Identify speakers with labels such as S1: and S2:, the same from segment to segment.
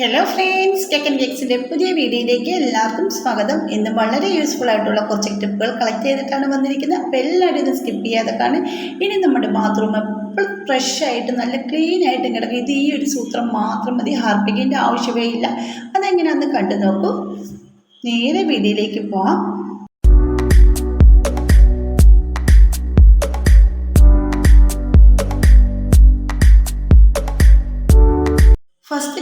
S1: Hello friends ടെക്കൻ ഗെക്സിന്റെ പുതിയ വീഡിയോയിലേക്ക് എല്ലാവർക്കും സ്വാഗതം. ഇന്ന് വളരെ യൂസ്ഫുൾ ആയിട്ടുള്ള കുറച്ച് ടിപ്പുകൾ കളക്ട് ചെയ്തിട്ടാണ് വന്നിരിക്കുന്നത്. അപ്പോൾ എല്ലാവരും ഇത് സ്കിപ്പ് ചെയ്യാതെ കാണും ഇനി നമ്മുടെ ബാത്റൂം എപ്പോഴും ഫ്രഷ് ആയിട്ട് നല്ല ക്ലീൻ ആയിട്ട് കിടക്കും. ഇത് ഈ ഒരു സൂത്രം മാത്രം മതി ഹാർപ്പിക്കിന്റെ ആവശ്യമേ ഇല്ല. അതെങ്ങനെയാണെന്ന് കണ്ടു നോക്കൂ. നേരെ വീഡിയോയിലേക്ക് പോവാം.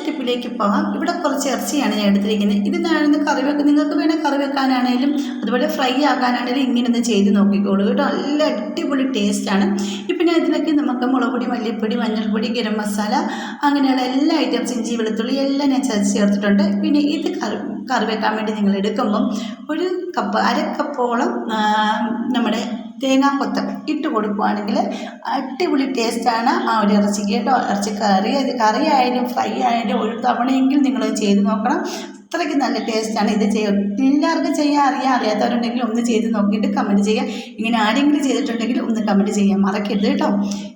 S1: ടിപ്പിലേക്ക് പോകാം ഇവിടെ കുറച്ച് ഇറച്ചിയാണ് ഞാൻ എടുത്തിരിക്കുന്നത്. ഇത് ഞാൻ കറി വെക്ക നിങ്ങൾക്ക് വേണേൽ കറി വെക്കാനാണേലും അതുപോലെ ഫ്രൈ ആക്കാനാണേലും ഇങ്ങനെ ഒന്ന് ചെയ്ത് നോക്കിക്കോളൂ കേട്ടോ. നല്ല അടിപൊളി ടേസ്റ്റാണ് ഇപ്പം ഞാൻ ഇതിലേക്ക് നമുക്ക് മുളക് പൊടി മല്ലിപ്പൊടി മഞ്ഞൾപ്പൊടി ഗരം മസാല അങ്ങനെയുള്ള എല്ലാ ഐറ്റംസ് ഇഞ്ചി വെളുത്തുള്ളി എല്ലാം ഞാൻ ചതച്ച് ചേർത്തിട്ടുണ്ട്. പിന്നെ ഇത് കറി കറി വെക്കാൻ വേണ്ടി നിങ്ങൾ എടുക്കുമ്പം ഒരു കപ്പ് അര കപ്പോളം നമ്മുടെ തേങ്ങാക്കൊത്ത് ഇട്ട് കൊടുക്കുകയാണെങ്കിൽ അടിപൊളി ടേസ്റ്റാണ് ആ ഒരു ഇറച്ചിക്ക് കേട്ടോ ഇറച്ചി കറി അത് കറി ആയാലും ഫ്രൈ ആയാലും ഒരു തവണയെങ്കിലും നിങ്ങൾ ചെയ്ത് നോക്കണം. അത്രയ്ക്ക് നല്ല ടേസ്റ്റാണ് ഇത് ചെയ്യുക എല്ലാവർക്കും ചെയ്യാൻ അറിയാൻ അറിയാത്തവരുണ്ടെങ്കിൽ ഒന്ന് ചെയ്ത് നോക്കിയിട്ട് കമന്റ് ചെയ്യുക. ഇങ്ങനെ ആരെങ്കിലും ചെയ്തിട്ടുണ്ടെങ്കിൽ ഒന്ന് കമന്റ് ചെയ്യാൻ മറക്കരുത് കേട്ടോ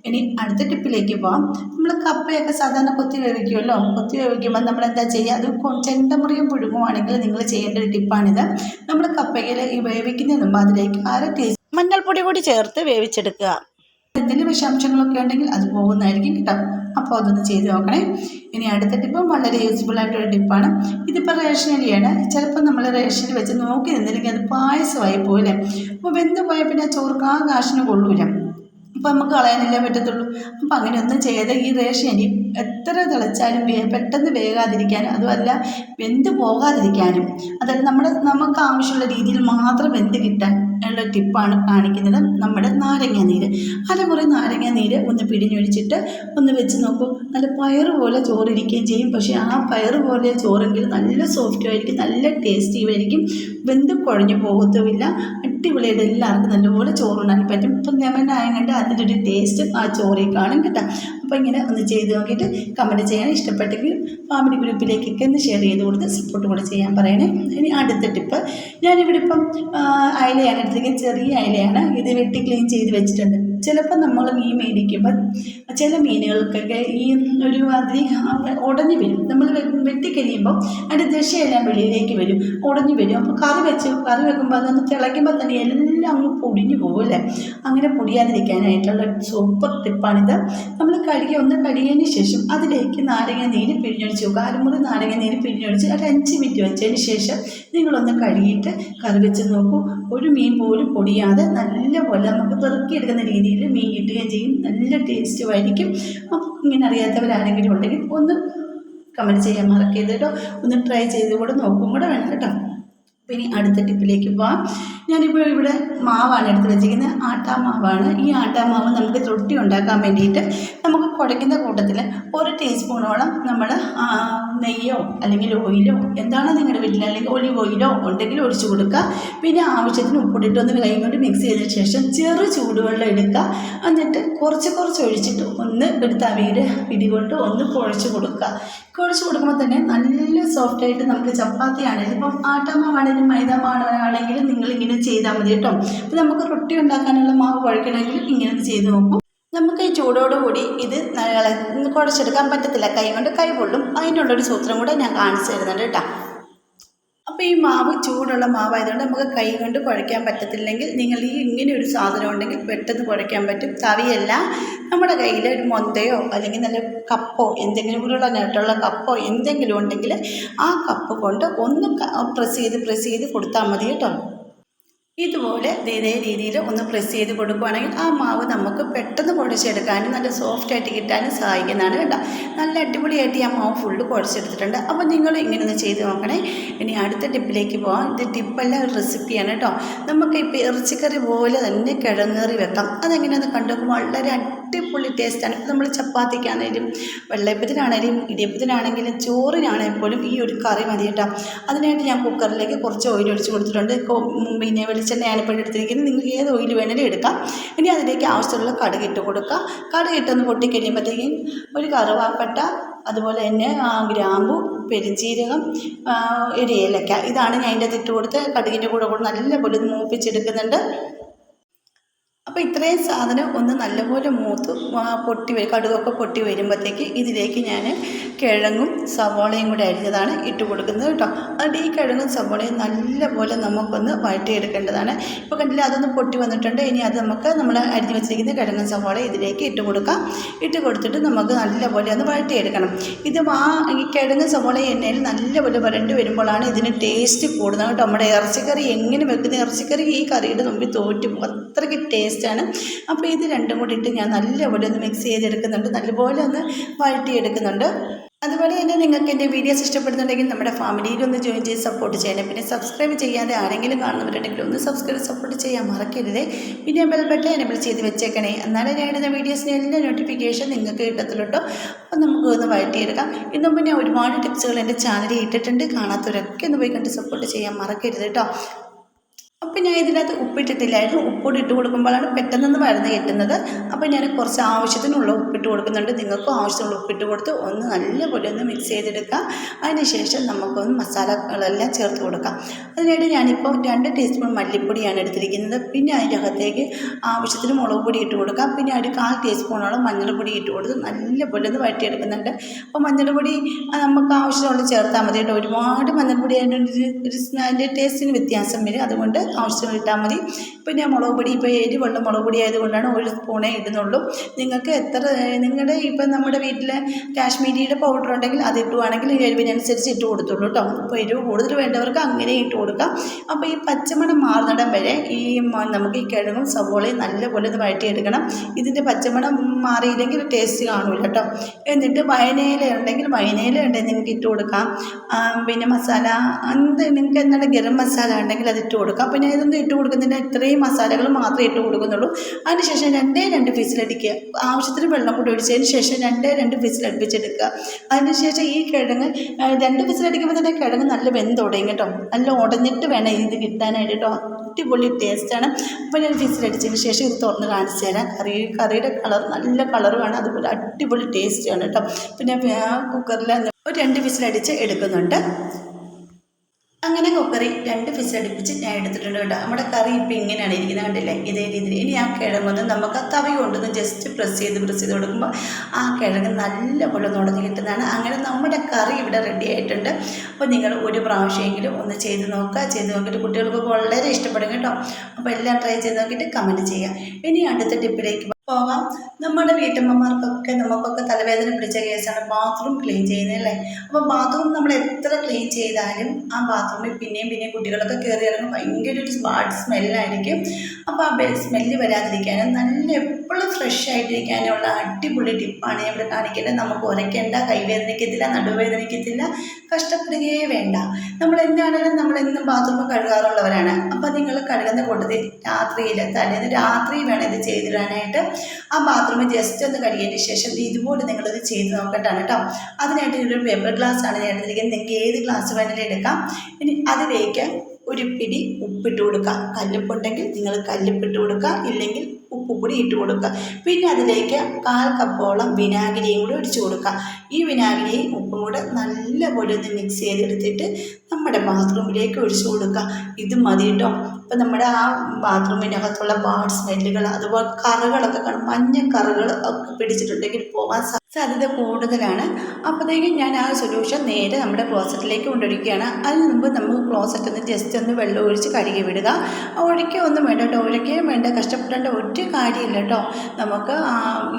S1: ഇനി അടുത്ത ടിപ്പിലേക്ക് പോകാം നമ്മൾ കപ്പയൊക്കെ സാധാരണ കൊത്തി വേവിക്കുമല്ലോ കൊത്തി വേവിക്കുമ്പോൾ നമ്മൾ എന്താ ചെയ്യുക? അത് ചെണ്ടമുറിയും പുഴുങ്ങുവാണെങ്കിൽ നിങ്ങൾ ചെയ്യേണ്ട ഒരു ടിപ്പാണിത് നമ്മൾ കപ്പയിൽ ഈ വേവിക്കുന്നതിന് അതിലേക്ക് അര ടീസ്പൂൺ മഞ്ഞൾപ്പൊടി കൂടി ചേർത്ത് വേവിച്ചെടുക്കുക. എന്തെങ്കിലും വിഷാംശങ്ങളൊക്കെ ഉണ്ടെങ്കിൽ അത് പോകുന്നതായിരിക്കും കേട്ടോ. അപ്പോൾ അതൊന്ന് ചെയ്ത് നോക്കണേ. ഇനി അടുത്ത ടിപ്പ് വളരെ യൂസ്ഫുൾ ആയിട്ടൊരു ടിപ്പാണ് ഇതിപ്പോൾ റേഷൻ അരിയാണ്. ചിലപ്പോൾ നമ്മൾ റേഷനിൽ വെച്ച് നോക്കി നിന്നില്ലെങ്കിൽ അത് പായസമായി പോയില്ലേ അപ്പോൾ വെന്ത് പോയാൽ പിന്നെ ചോർക്ക് കാശിന് കൊള്ളൂല. അപ്പോൾ നമുക്ക് കളയാനല്ലേ പറ്റത്തുള്ളൂ. അപ്പോൾ അങ്ങനെയൊന്നും ചെയ്ത് ഈ റേഷൻ അരി എത്ര തിളച്ചാലും വേ പെട്ടെന്ന് വേകാതിരിക്കാനും അതുമല്ല വെന്ത് പോകാതിരിക്കാനും അതായത് നമ്മുടെ നമുക്ക് ആവശ്യമുള്ള രീതിയിൽ മാത്രം വെന്ത് കിട്ടാൻ ഉള്ള ടിപ്പാണ് കാണിക്കുന്നത്. നമ്മുടെ നാരങ്ങ നീര്. അരമുറി നാരങ്ങ നീര് ഒന്ന് പിടിഞ്ഞൊഴിച്ചിട്ട് ഒന്ന് വെച്ച് നോക്കൂ. നല്ല പയറ് പോലെ ചോറിരിക്കുകയും ചെയ്യും. പക്ഷേ ആ പയറ് പോലെ ചോറെങ്കിൽ നല്ല സോഫ്റ്റും ആയിരിക്കും നല്ല ടേസ്റ്റി ആയിരിക്കും. വെന്ത് കുഴഞ്ഞു പോകത്തുമില്ല. അടിപൊളിയായിട്ട് എല്ലാവർക്കും നല്ലപോലെ ചോറുണ്ടാക്കി പറ്റും. ഇപ്പം ലെമൺ ആയതുകൊണ്ട് അതിന്റെ ഒരു ടേസ്റ്റ് ആ ചോറിൽ കാണും കേട്ടോ. അപ്പോൾ ഇങ്ങനെ ഒന്ന് ചെയ്ത് നോക്കിയിട്ട് കമന്റ് ചെയ്യാൻ ഇഷ്ടപ്പെട്ടെങ്കിൽ ഫാമിലി ഗ്രൂപ്പിലേക്കൊക്കെ ഒന്ന് ഷെയർ ചെയ്ത് കൊടുത്ത് സപ്പോർട്ട് കൂടെ ചെയ്യാൻ പറയണേ. ഇനി അടുത്ത ടിപ്പ് ഞാനിവിടെ ഇപ്പം അയലയാണ് എടുത്തേക്കും ചെറിയ അയലയാണ്. ഇത് വെട്ടി ക്ലീൻ ചെയ്ത് വെച്ചിട്ടുണ്ട്. ചിലപ്പോൾ നമ്മൾ മീൻ മേടിക്കുമ്പോൾ ചില മീനുകൾക്കൊക്കെ ഈ ഒരു അതി ഉടഞ്ഞു വരും. നമ്മൾ വെട്ടിക്കഴിയുമ്പോൾ അതിന്റെ ദശയെല്ലാം വെളിയിലേക്ക് വരും ഉടഞ്ഞു വരും. അപ്പോൾ കറി വെച്ച് കറി വെക്കുമ്പോൾ അതൊന്ന് തിളയ്ക്കുമ്പോൾ തന്നെ എല്ലാം അങ്ങ് പൊടിഞ്ഞു പോകുമല്ലേ അങ്ങനെ പൊടിയാതിരിക്കാനായിട്ടുള്ള സൂപ്പർ ടിപ്പാണിത് നമ്മൾ കഴുകി ഒന്ന് കഴുകിയതിന് ശേഷം അതിലേക്ക് നാരങ്ങ നീര് പിഴിഞ്ഞൊഴിച്ച് വെക്കുക അരമുറി നാരങ്ങ നീര് പിഴിഞ്ഞൊഴിച്ച് ഒരു അഞ്ച് മിനിറ്റ് വെച്ചതിന് ശേഷം നിങ്ങളൊന്ന് കഴുകിയിട്ട് കറി വെച്ച് നോക്കൂ. ഒരു മീൻ പോലും പൊടിയാതെ നല്ല നല്ലപോലെ നമുക്ക് പെറുക്കിയെടുക്കുന്ന രീതിയിൽ മീൻ കിട്ടുകയും ചെയ്യും. നല്ല ടേസ്റ്റുമായിരിക്കും അപ്പോൾ ഇങ്ങനെ അറിയാത്തവരാരെങ്കിലും ഉണ്ടെങ്കിൽ ഒന്ന് കമന്റ് ചെയ്യാൻ മറക്കരുത് കേട്ടോ. ഒന്ന് ട്രൈ ചെയ്ത് കൂടെ നോക്കും കൂടെ വേണം കേട്ടോ. ഇനി അടുത്ത ടിപ്പിലേക്ക് പോവാം. ഞാനിപ്പോൾ ഇവിടെ മാവാണ് എടുത്ത് വെച്ചിരിക്കുന്നത്. ആട്ടാ മാവാണ്. ഈ ആട്ടാ മാവ് നമുക്ക് തൊട്ടി ഉണ്ടാക്കാൻ വേണ്ടിയിട്ട് നമുക്ക് കുടയ്ക്കുന്ന കൂട്ടത്തിൽ ഒരു ടീസ്പൂണോളം നമ്മൾ നെയ്യോ അല്ലെങ്കിൽ ഓയിലോ എന്താണോ നിങ്ങളുടെ വീട്ടിൽ അല്ലെങ്കിൽ ഓയിലോ ഉണ്ടെങ്കിൽ ഒഴിച്ചു കൊടുക്കുക. പിന്നെ ആവശ്യത്തിന് ഉപ്പിട്ടിട്ട് ഒന്ന് കൈ കൊണ്ട് മിക്സ് ചെയ്തതിന് ശേഷം ചെറു ചൂടുവെള്ളം എടുക്കുക. എന്നിട്ട് കുറച്ച് കുറച്ച് ഒഴിച്ചിട്ട് ഒന്ന് എടുത്ത് അവയുടെ പിടികൊണ്ട് ഒന്ന് കുഴച്ച് കൊടുക്കുക. കുഴച്ച് കൊടുക്കുമ്പോൾ തന്നെ നല്ല സോഫ്റ്റ് ആയിട്ട് നമുക്ക് ചപ്പാത്തി ആണെങ്കിലും ഇപ്പം ആട്ടമാവാണെങ്കിലും നിങ്ങളിങ്ങനെ നിങ്ങൾ ഇങ്ങനെ ചെയ്താൽ മതി കേട്ടോ. അപ്പോൾ നമുക്ക് റൊട്ടി ഉണ്ടാക്കാനുള്ള മാവ് കുഴക്കണമെങ്കിൽ ഇങ്ങനെ ചെയ്ത് നോക്കും. നമുക്ക് ഈ ചൂടോടുകൂടി ഇത് കുഴച്ചെടുക്കാൻ പറ്റത്തില്ല. കൈ കൊണ്ട് കൈ പൊള്ളും അതിനുള്ളൊരു സൂത്രം കൂടെ ഞാൻ കാണിച്ചു തരുന്നുണ്ട് കേട്ടോ. അപ്പോൾ ഈ മാവ് ചൂടുള്ള മാവായതുകൊണ്ട് നമുക്ക് കൈ കൊണ്ട് കുഴയ്ക്കാൻ പറ്റത്തില്ലെങ്കിൽ നിങ്ങൾ ഈ ഇങ്ങനെ ഒരു സാധനം ഉണ്ടെങ്കിൽ പെട്ടെന്ന് കുഴയ്ക്കാൻ പറ്റും. തവിയല്ല നമ്മുടെ കയ്യിൽ ഒരു മൊന്തയോ അല്ലെങ്കിൽ നല്ല കപ്പോ എന്തെങ്കിലും ഉരുളനായിട്ടുള്ള കപ്പോ എന്തെങ്കിലും ഉണ്ടെങ്കിൽ ആ കപ്പ് കൊണ്ട് ഒന്ന് പ്രസ് ചെയ്ത് പ്രസ് ചെയ്ത് കൊടുത്താൽ മതി കേട്ടോ. ഇതുപോലെ ഇതേ രീതിയിൽ ഒന്ന് പ്രസ് ചെയ്ത് കൊടുക്കുകയാണെങ്കിൽ ആ മാവ് നമുക്ക് പെട്ടെന്ന് കുഴച്ചെടുക്കാനും നല്ല സോഫ്റ്റ് ആയിട്ട് കിട്ടാനും സഹായിക്കുന്നതാണ് കേട്ടോ. നല്ല അടിപൊളിയായിട്ട് ഞാൻ മാവ് ഫുള്ള് കുഴച്ചെടുത്തിട്ടുണ്ട്. അപ്പോൾ നിങ്ങൾ ഇങ്ങനെ ഒന്ന് ചെയ്ത് നോക്കണേ. ഇനി അടുത്ത ടിപ്പിലേക്ക് പോകാം ഇത് ടിപ്പല്ല ഒരു റെസിപ്പിയാണ് കേട്ടോ. നമുക്ക് ഇപ്പോൾ ഇറച്ചിക്കറി പോലെ തന്നെ കിഴങ്ങേറി വെക്കാം. അതെങ്ങനെയാണെന്ന് കണ്ടു നോക്കുമ്പോൾ വളരെ അടിപൊളി ടേസ്റ്റാണ് ഇപ്പോൾ നമ്മൾ ചപ്പാത്തിക്കാണേലും വെള്ളയപ്പത്തിനാണേലും ഇടിയപ്പത്തിനാണെങ്കിലും ചോറിനാണെങ്കിൽ പോലും ഈ ഒരു കറി മതി കേട്ടോ. അതിനായിട്ട് ഞാൻ കുക്കറിലേക്ക് കുറച്ച് ഓയിൽ ഒഴിച്ച് കൊടുത്തിട്ടുണ്ട്. പിന്നെ വെളിച്ചെണ്ണയാണ് ഇപ്പോൾ എടുത്തിരിക്കുന്നത്. നിങ്ങൾക്ക് ഏത് ഓയിൽ വേണേലും എടുക്കാം. ഇനി അതിലേക്ക് ആവശ്യമുള്ള കടുക് ഇട്ട് കൊടുക്കുക. കടുക് ഇട്ടൊന്ന് പൊട്ടിക്കഴിയുമ്പോഴത്തേക്കും ഒരു കറുവാപ്പട്ട അതുപോലെ തന്നെ ഗ്രാമ്പു പെരുംജീരകം ഒരു ഏലക്ക. ഇതാണ് ഞാൻ അതിന്റെ ഇട്ട് കൊടുത്ത് കടുകിന്റെ കൂടെ കൂടെ നല്ലപോലെ മൂപ്പിച്ചെടുക്കുന്നുണ്ട്. അപ്പോൾ ഇത്രയും സാധനം ഒന്ന് നല്ലപോലെ മൂത്ത് പൊട്ടി വരും കടുകൊക്കെ പൊട്ടി വരുമ്പോഴത്തേക്ക് ഇതിലേക്ക് ഞാൻ കിഴങ്ങും സവോളയും കൂടെ അരിഞ്ഞതാണ് ഇട്ട് കൊടുക്കുന്നത് കേട്ടോ. അതുകൊണ്ട് ഈ കിഴങ്ങും സവോളയും നല്ലപോലെ നമുക്കൊന്ന് വഴറ്റിയെടുക്കേണ്ടതാണ്. ഇപ്പോൾ കണ്ടില്ല അതൊന്ന് പൊട്ടി വന്നിട്ടുണ്ട്. ഇനി അത് നമുക്ക് നമ്മൾ അരിഞ്ഞ് വെച്ചിരിക്കുന്ന കിഴങ്ങും സവോളയും ഇതിലേക്ക് ഇട്ട് കൊടുക്കാം. ഇട്ട് കൊടുത്തിട്ട് നമുക്ക് നല്ലപോലെ ഒന്ന് വഴറ്റിയെടുക്കണം. ഇത് ആ ഈ കിഴങ്ങ് സവോള എണ്ണയിൽ നല്ലപോലെ വരണ്ട് വരുമ്പോഴാണ് ഇതിന് ടേസ്റ്റ് കൂടുന്നത് കേട്ടോ നമ്മുടെ ഇറച്ചിക്കറി എങ്ങനെ വെക്കുന്ന? ഇറച്ചിക്കറി ഈ കറിയുടെ മുമ്പിൽ തോറ്റു പോകും. അത്രയ്ക്ക് ടേസ്റ്റാണ് അപ്പോൾ ഇത് രണ്ടും കൂടി ഇട്ട് ഞാൻ നല്ലപോലെ ഒന്ന് മിക്സ് ചെയ്തെടുക്കുന്നുണ്ട്. നല്ലപോലെ ഒന്ന് വഴറ്റിയെടുക്കുന്നുണ്ട്. അതുപോലെ തന്നെ നിങ്ങൾക്ക് എന്റെ വീഡിയോസ് ഇഷ്ടപ്പെടുന്നുണ്ടെങ്കിൽ നമ്മുടെ ഫാമിലിയിൽ ഒന്ന് ജോയിൻ ചെയ്ത് സപ്പോർട്ട് ചെയ്യണം. പിന്നെ സബ്സ്ക്രൈബ് ചെയ്യാതെ ആരെങ്കിലും കാണുന്നവരുണ്ടെങ്കിൽ ഒന്ന് സബ്സ്ക്രൈബ് സപ്പോർട്ട് ചെയ്യാൻ മറക്കരുത്. പിന്നെ ബെൽ ബട്ടൺ എനബിൾ ചെയ്ത് വെച്ചേക്കണേ. എന്നാലേ ഞാൻ ഇടുന്ന വീഡിയോസിന് എല്ലാ നോട്ടിഫിക്കേഷൻ നിങ്ങൾക്ക് കിട്ടത്തുള്ളൂ കേട്ടോ അപ്പോൾ നമുക്ക് ഒന്ന് വഴറ്റിയെടുക്കാം. ഇന്ന് മുമ്പ് ഞാൻ ഒരുപാട് ടിപ്സുകൾ എന്റെ ചാനലിൽ ഇട്ടിട്ടുണ്ട്. കാണാത്തവരൊക്കെ ഒന്ന് പോയി കണ്ട് സപ്പോർട്ട് ചെയ്യാൻ മറക്കരുത് കേട്ടോ. അപ്പോൾ ഞാൻ ഇതിനകത്ത് ഉപ്പിട്ടിട്ടില്ലായിരുന്നു. ഉപ്പൊടി ഇട്ട് കൊടുക്കുമ്പോഴാണ് പെട്ടെന്ന് മരുന്ന് കിട്ടുന്നത് അപ്പം ഞാൻ കുറച്ച് ആവശ്യത്തിനുള്ള ഉപ്പിട്ട് കൊടുക്കുന്നുണ്ട്. നിങ്ങൾക്കും ആവശ്യമുള്ള ഉപ്പിട്ട് കൊടുത്ത് ഒന്ന് നല്ലപോലെ ഒന്ന് മിക്സ് ചെയ്തെടുക്കാം അതിനുശേഷം നമുക്കൊന്ന് മസാലകളെല്ലാം ചേർത്ത് കൊടുക്കാം. അതിനായിട്ട് ഞാനിപ്പോൾ രണ്ട് ടീസ്പൂൺ മല്ലിപ്പൊടിയാണ് എടുത്തിരിക്കുന്നത്. പിന്നെ അതിന്റെ അകത്തേക്ക് ആവശ്യത്തിന് മുളക് പൊടി ഇട്ട് കൊടുക്കാം പിന്നെ ഒരു കാൽ ടീസ്പൂണോളം മഞ്ഞൾപ്പൊടി ഇട്ട് കൊടുത്ത് നല്ലപോലെ ഒന്ന് വഴറ്റിയെടുക്കുന്നുണ്ട്. അപ്പോൾ മഞ്ഞൾപ്പൊടി നമുക്ക് ആവശ്യമുള്ള ചേർത്താൽ മതി കേട്ടോ ഒരുപാട് മഞ്ഞൾപ്പൊടി അതിന്റെ ഒരു അതിന്റെ ടേസ്റ്റിന് വ്യത്യാസം വരും. അതുകൊണ്ട് ആവശ്യത്തിന് ഇട്ടാൽ മതി. പിന്നെ മുളക് പൊടി ഇപ്പോൾ എരിവുള്ള മുളക് പൊടി ആയതുകൊണ്ടാണ് ഒരു സ്പൂണേ ഇടുന്നുള്ളൂ. നിങ്ങൾക്ക് എത്ര നിങ്ങളുടെ ഇപ്പം നമ്മുടെ വീട്ടിൽ കാശ്മീരിയുടെ പൗഡർ ഉണ്ടെങ്കിൽ അത് ഇട്ടുവാണെങ്കിൽ എരിവിനനുസരിച്ച് ഇട്ട് കൊടുത്തുള്ളൂ കേട്ടോ. അപ്പോൾ എരിവ് കൂടുതൽ വേണ്ടവർക്ക് അങ്ങനെ ഇട്ട് കൊടുക്കാം. അപ്പോൾ ഈ പച്ചമണം മാറുന്നിടം വരെ ഈ നമുക്ക് ഈ കിഴങ്ങും സവോളയും നല്ലപോലെ ഒന്ന് വഴറ്റിയെടുക്കണം. ഇതിന്റെ പച്ചമണം മാറിയില്ലെങ്കിൽ ടേസ്റ്റ് കാണൂല കേട്ടോ. എന്നിട്ട് വയനയില ഉണ്ടെങ്കിൽ വയനയില ഉണ്ടെങ്കിൽ നിങ്ങൾക്ക് ഇട്ട് കൊടുക്കാം. പിന്നെ മസാല എന്ത് നിങ്ങൾക്ക് എന്താണ് ഗരം മസാല ഉണ്ടെങ്കിൽ അത് ഇട്ട് കൊടുക്കാം. ഞാൻ ഇതൊന്നും ഇട്ട് കൊടുക്കുന്നില്ല ഇത്രയും മസാലകൾ മാത്രമേ ഇട്ട് കൊടുക്കുന്നുള്ളൂ. അതിനുശേഷം രണ്ടേ രണ്ട് വിസിലടിക്കുക. ആവശ്യത്തിന് വെള്ളം കൂടി ഒഴിച്ചതിന് ശേഷം രണ്ടേ രണ്ട് വിസിലടിപ്പിച്ചെടുക്കുക. അതിനുശേഷം ഈ കിഴങ്ങ് രണ്ട് വിസിലടിക്കുമ്പോൾ തന്നെ കിഴങ്ങ് നല്ല വെന്ത് തുടങ്ങി കേട്ടോ. നല്ല ഉടഞ്ഞിട്ട് വേണം ഇത് കിട്ടാനായിട്ട് കേട്ടോ. അടിപൊളി ടേസ്റ്റാണ്. അപ്പോൾ ഞാൻ വിസിലടിച്ചതിന് ശേഷം ഇത് തുറന്ന് കാണിച്ചു തരാം. കറി കറിയുടെ കളർ നല്ല കളറുമാണ് അതുപോലെ അടിപൊളി ടേസ്റ്റാണ് കേട്ടോ. പിന്നെ കുക്കറിൽ ഒരു രണ്ട് വിസിലടിച്ച് എടുക്കുന്നുണ്ട്. അങ്ങനെ കുക്കറി രണ്ട് വിസിലടുപ്പിച്ച് ഞാൻ എടുത്തിട്ടുണ്ട് കേട്ടോ. നമ്മുടെ കറി ഇപ്പം ഇങ്ങനെയാണ് ഇരിക്കുന്നത് കണ്ടില്ലേ? ഇതേ രീതിയിൽ. ഇനി ആ കിഴങ്ങൊന്ന് നമുക്ക് ആ തവി കൊണ്ടൊന്ന് ജസ്റ്റ് പ്രസ് ചെയ്ത് പ്രസ് ചെയ്ത് കൊടുക്കുമ്പോൾ ആ കിഴങ്ങ് നല്ലപോലെ നുടഞ്ഞ് കിട്ടുന്നതാണ്. അങ്ങനെ നമ്മുടെ കറി ഇവിടെ റെഡി ആയിട്ടുണ്ട്. അപ്പോൾ നിങ്ങൾ ഒരു പ്രാവശ്യമെങ്കിലും ഒന്ന് ചെയ്ത് നോക്കുക. ചെയ്ത് നോക്കിയിട്ട് കുട്ടികൾക്ക് വളരെ ഇഷ്ടപ്പെടും കേട്ടോ. അപ്പോൾ എല്ലാം ട്രൈ ചെയ്ത് നോക്കിയിട്ട് കമന്റ് ചെയ്യുക. ഇനി അടുത്ത ടിപ്പിലേക്ക് പോകാം നമ്മുടെ വീട്ടമ്മമാർക്കൊക്കെ നമുക്കൊക്കെ തലവേദന പിടിച്ച കേസാണ് ബാത്റൂം ക്ലീൻ ചെയ്യുന്നത് അല്ലേ? അപ്പോൾ ബാത്റൂം നമ്മൾ എത്ര ക്ലീൻ ചെയ്താലും ആ ബാത്റൂമിൽ പിന്നെയും പിന്നെയും കുട്ടികളൊക്കെ കയറി ഇറങ്ങും. ഭയങ്കര ഒരു ബാഡ് സ്മെല്ലായിരിക്കും. അപ്പോൾ ആ സ്മെല്ല് വരാതിരിക്കാനും നല്ല എപ്പോഴും ഫ്രഷ് ആയിട്ടിരിക്കാനുള്ള അടിപൊളി ടിപ്പാണ് ഇവിടെ കാണിക്കുന്നത്. നമുക്ക് ഉരയ്ക്കേണ്ട കൈവേദനിക്കത്തില്ല നടുവേദനിക്കത്തില്ല കഷ്ടപ്പെടുകയേ വേണ്ട. നമ്മൾ എന്താണെങ്കിലും നമ്മൾ എന്നും ബാത്റൂം കഴുകാറുള്ളവരാണ്. അപ്പോൾ നിങ്ങൾ കഴുകുന്ന കൂട്ടത്തിൽ രാത്രിയിൽ തലേന്ന് രാത്രി വേണം ഇത് ചെയ്തിടാനായിട്ട്. ആ ബാത്റൂം ജസ്റ്റ് ഒന്ന് കഴുകിയതിന് ശേഷം ഇതുപോലെ നിങ്ങളിത് ചെയ്ത് നോക്കട്ടാണ് കേട്ടോ അതിനായിട്ട് ഒരു പേപ്പർ ഗ്ലാസ് ആണ് ഞാൻ എടുത്തിരിക്കുന്നത്. നിങ്ങൾക്ക് ഏത് ഗ്ലാസ് വേണമെങ്കിലും എടുക്കാം. ഇനി അതിലേക്ക് ഒരു പിടി ഉപ്പിട്ട് കൊടുക്കുക കല്ലുപ്പുണ്ടെങ്കിൽ നിങ്ങൾ കല്ലുപ്പിട്ട് കൊടുക്കുക ഇല്ലെങ്കിൽ ഉപ്പ് കൂടി ഇട്ട് കൊടുക്കുക പിന്നെ അതിലേക്ക് കാൽ കപ്പോളം വിനാഗിരിയും കൂടി ഒഴിച്ച് കൊടുക്കുക ഈ വിനാഗിരിയും ഉപ്പും കൂടെ നല്ലപോലെ ഒന്ന് മിക്സ് ചെയ്തെടുത്തിട്ട് നമ്മുടെ ബാത്റൂമിലേക്ക് ഒഴിച്ചു കൊടുക്കുക ഇത് മതി കേട്ടോ ഇപ്പം നമ്മുടെ ആ ബാത്റൂമിനകത്തുള്ള ബാഡ് സ്മെല്ലുകൾ അതുപോലെ കറകളൊക്കെ കാണും. മഞ്ഞ കറകൾ ഒക്കെ പിടിച്ചിട്ടുണ്ടെങ്കിൽ പോകാൻ സാധ്യത കൂടുതലാണ്. അപ്പോഴത്തേക്കും ഞാൻ ആ സൊല്യൂഷൻ നേരെ നമ്മുടെ ക്ലോസറ്റിലേക്ക് കൊണ്ടൊഴിക്കുകയാണ് അതിന് മുമ്പ് നമുക്ക് ക്ലോസറ്റ് ഒന്ന് ജസ്റ്റ് ഒന്ന് വെള്ളം ഒഴിച്ച് കഴുകി വിടുക. ഒന്നും വേണ്ട കേട്ടോ. ഒഴിക്കുകയും വേണ്ട. കഷ്ടപ്പെടേണ്ട ഒരു കാര്യമില്ല കേട്ടോ. നമുക്ക്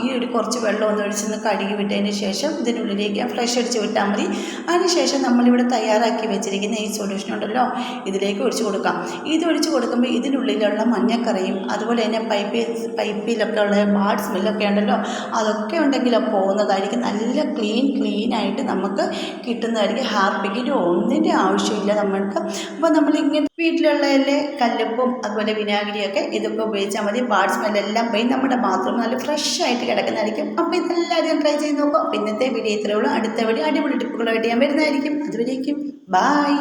S1: ഈ ഒരു കുറച്ച് വെള്ളം ഒന്ന് ഒഴിച്ചൊന്ന് കഴുകി വിട്ടതിന് ശേഷം ഇതിനുള്ളിലേക്ക് ഫ്രഷ് അടിച്ച് വിട്ടാൽ മതി. അതിനുശേഷം നമ്മളിവിടെ തയ്യാറാക്കി വെച്ചിരിക്കുന്ന ഈ സൊല്യൂഷൻ ഉണ്ടല്ലോ. ഇതിലേക്ക് ഒഴിച്ച് കൊടുക്കാം. ഇത് ഒഴിച്ച് കൊടുക്കുമ്പോൾ ഇതിനുള്ളിലുള്ള മഞ്ഞക്കറയും അതുപോലെ തന്നെ പൈപ്പിൽ പൈപ്പിലൊക്കെ ഉള്ള ബാഡ് സ്മെല്ലൊക്കെ ഉണ്ടല്ലോ. അതൊക്കെ ഉണ്ടെങ്കിൽ അത് പോകുന്നതായിരിക്കും നല്ല ക്ലീൻ ക്ലീൻ ആയിട്ട് നമുക്ക് കിട്ടുന്നതായിരിക്കും. ഹാർപ്പിക്കിന്റെ ഒന്നിന്റെ ആവശ്യമില്ല നമ്മൾക്ക്. അപ്പോൾ നമ്മളിങ്ങനെ വീട്ടിലുള്ളതിലെ കല്ലുപ്പും അതുപോലെ വിനാഗിരിയൊക്കെ ഇതൊക്കെ ഉപയോഗിച്ചാൽ മതി. ബാഡ് സ്മെല്ലെല്ലാം പോയി നമ്മുടെ ബാത്റൂം നല്ല ഫ്രഷ് ആയിട്ട് കിടക്കുന്നതായിരിക്കും. അപ്പോൾ ഇതെല്ലാവരും ട്രൈ ചെയ്ത് നോക്കാം. ഇന്നത്തെ വീഡിയോ ഇത്രയുള്ളൂ അടുത്ത വീഡിയോ അടിപൊളി ടിപ്പുകളായിട്ട് ഞാൻ വരുന്നതായിരിക്കും. അതുവരേക്കും. ബായ്